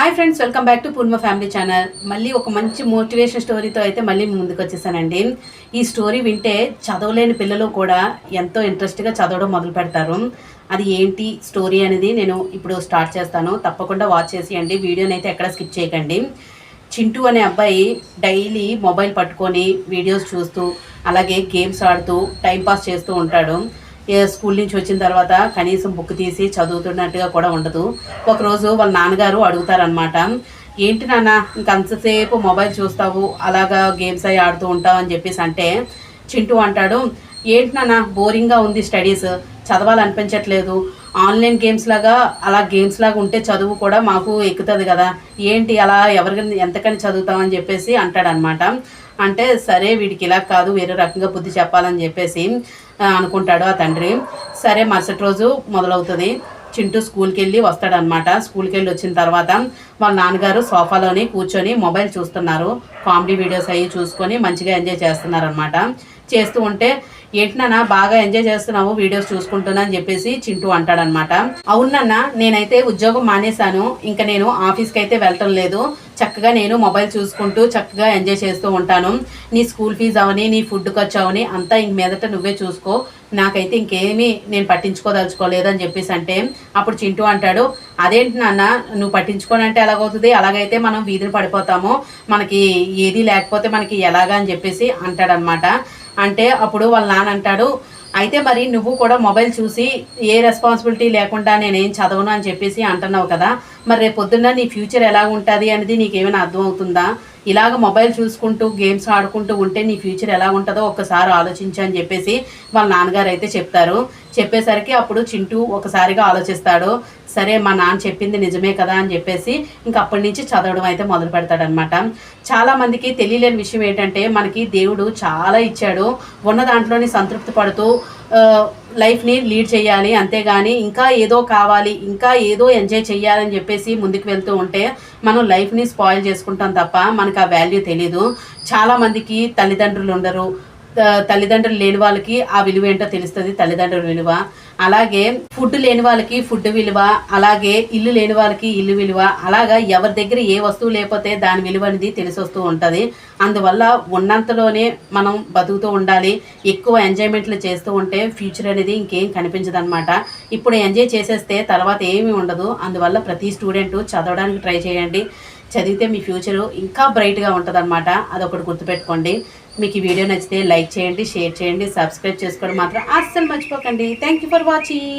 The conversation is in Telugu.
Hi friends welcome back to Purna family channel మళ్ళీ ఒక మంచి మోటివేషన్ స్టోరీతో అయితే మళ్ళీ ముందుకు వచ్చేసానండి. ఈ స్టోరీ వింటే చదవలేని పిల్లలు కూడా ఎంతో ఇంట్రెస్ట్గా చదవడం మొదలు పెడతారు. అది ఏంటి స్టోరీ అనేది నేను ఇప్పుడు స్టార్ట్ చేస్తాను. తప్పకుండా వాచ్ చేసేయండి. వీడియోని అయితే ఎక్కడ స్కిప్ చేయకండి. చింటూ అనే అబ్బాయి డైలీ మొబైల్ పట్టుకొని వీడియోస్ చూస్తూ అలాగే గేమ్స్ ఆడుతూ టైంపాస్ చేస్తూ ఉంటాడు. స్కూల్ నుంచి వచ్చిన తర్వాత కనీసం బుక్ తీసి చదువుతున్నట్టుగా కూడా ఉండదు. ఒకరోజు వాళ్ళ నాన్నగారు అడుగుతారనమాట ఏంటి నాన్న ఇంకంతసేపు మొబైల్ చూస్తావు అలాగా గేమ్స్ అవి ఆడుతూ ఉంటావు అని చెప్పేసి అంటే చింటూ అంటాడు ఏంటి నాన్న బోరింగ్గా ఉంది స్టడీస్ చదవాలనిపించట్లేదు. ఆన్లైన్ గేమ్స్ లాగా అలా గేమ్స్ లాగా ఉంటే చదువు కూడా మాకు ఎక్కుతుంది కదా ఏంటి అలా ఎవరికైనా ఎంతకని చదువుతామని చెప్పేసి అంటాడనమాట అంటే సరే వీడికి ఇలా కాదు వేరే రకంగా బుద్ధి చెప్పాలని చెప్పేసి అనుకుంటాడు ఆ తండ్రి. సరే మరుసటి రోజు మొదలవుతుంది. చింటూ స్కూల్కి వెళ్ళి వస్తాడనమాట స్కూల్కి వెళ్ళి వచ్చిన తర్వాత వాళ్ళ నాన్నగారు సోఫాలోని కూర్చొని మొబైల్ చూస్తున్నారు. కామెడీ వీడియోస్ అవి చూసుకొని మంచిగా ఎంజాయ్ చేస్తున్నారనమాట చేస్తూ ఉంటే ఏంటి నాన్న బాగా ఎంజాయ్ చేస్తున్నావు వీడియోస్ చూసుకుంటున్నా అని చెప్పేసి చింటూ అంటాడనమాట అవునన్న నేనైతే ఉద్యోగం మానేశాను ఇంకా నేను ఆఫీస్కి అయితే వెళ్ళటం లేదు. చక్కగా నేను మొబైల్ చూసుకుంటూ చక్కగా ఎంజాయ్ చేస్తూ ఉంటాను. నీ స్కూల్ ఫీజు అవని నీ ఫుడ్ ఖర్చు అవని అంతా ఇంక మీదట నువ్వే చూసుకో. నాకైతే ఇంకేమీ నేను పట్టించుకోదలుచుకోలేదు అని చెప్పేసి అంటే అప్పుడు చింటూ అంటాడు అదేంటి నాన్న నువ్వు పట్టించుకోనంటే ఎలాగవుతుంది? అలాగైతే మనం వీధిని పడిపోతాము. మనకి ఏది లేకపోతే మనకి ఎలాగా అని చెప్పేసి అంటాడనమాట. అంటే అప్పుడు వాళ్ళ నాన్న అంటాడు అయితే మరి నువ్వు కూడా మొబైల్ చూసి ఏ రెస్పాన్సిబిలిటీ లేకుండా నేనేం చదవను అని చెప్పేసి అంటున్నావు కదా మరి రేపు పొద్దున్న నీ ఫ్యూచర్ ఎలా ఉంటుంది అనేది నీకేమైనా అర్థం అవుతుందా? ఇలాగ మొబైల్ చూసుకుంటూ గేమ్స్ ఆడుకుంటూ ఉంటే నీ ఫ్యూచర్ ఎలా ఉంటుందో ఒక్కసారి ఆలోచించని అని చెప్పేసి వాళ్ళ నాన్నగారు అయితే చెప్తారు. చెప్పేసరికి అప్పుడు చింటూ ఒకసారిగా ఆలోచిస్తాడు. సరే మా నాన్న చెప్పింది నిజమే కదా అని చెప్పేసి ఇంక అప్పటి నుంచి చదవడం అయితే మొదలు పెడతాడనమాట చాలామందికి తెలియలేని విషయం ఏంటంటే మనకి దేవుడు చాలా ఇచ్చాడు. ఉన్న దాంట్లోని సంతృప్తి పడుతూ లైఫ్ని లీడ్ చేయాలి. అంతేగాని ఇంకా ఏదో కావాలి ఇంకా ఏదో ఎంజాయ్ చేయాలని చెప్పేసి ముందుకు వెళ్తూ ఉంటే మనం లైఫ్ని స్పాయిల్ చేసుకుంటాం తప్ప మనకు ఆ వాల్యూ తెలీదు. చాలామందికి తల్లిదండ్రులు ఉండరు. తల్లిదండ్రులు లేని వాళ్ళకి ఆ విలువ ఏంటో తెలుస్తుంది తల్లిదండ్రుల విలువ. అలాగే ఫుడ్ లేని వాళ్ళకి ఫుడ్ విలువ అలాగే ఇల్లు లేని వాళ్ళకి ఇల్లు విలువ అలాగా ఎవరి దగ్గర ఏ వస్తువు లేకపోతే దాని విలువ అనేది తెలిసి వస్తూ ఉంటుంది. అందువల్ల ఉన్నంతలోనే మనం బతుకుతూ ఉండాలి ఎక్కువ ఎంజాయ్మెంట్లు చేస్తూ ఉంటే ఫ్యూచర్ అనేది ఇంకేం కనిపించదు ఇప్పుడు ఎంజాయ్ చేసేస్తే తర్వాత ఏమీ ఉండదు. అందువల్ల ప్రతి స్టూడెంట్ చదవడానికి ట్రై చేయండి. చదివితే మీ ఫ్యూచర్ ఇంకా బ్రైట్గా ఉంటుంది అనమాట అదొకటి గుర్తుపెట్టుకోండి. మీకు ఈ వీడియో నచ్చితే లైక్ చేయండి షేర్ చేయండి సబ్స్క్రైబ్ చేసుకోవడం మాత్రం అస్సలు మర్చిపోకండి. Thank you for watching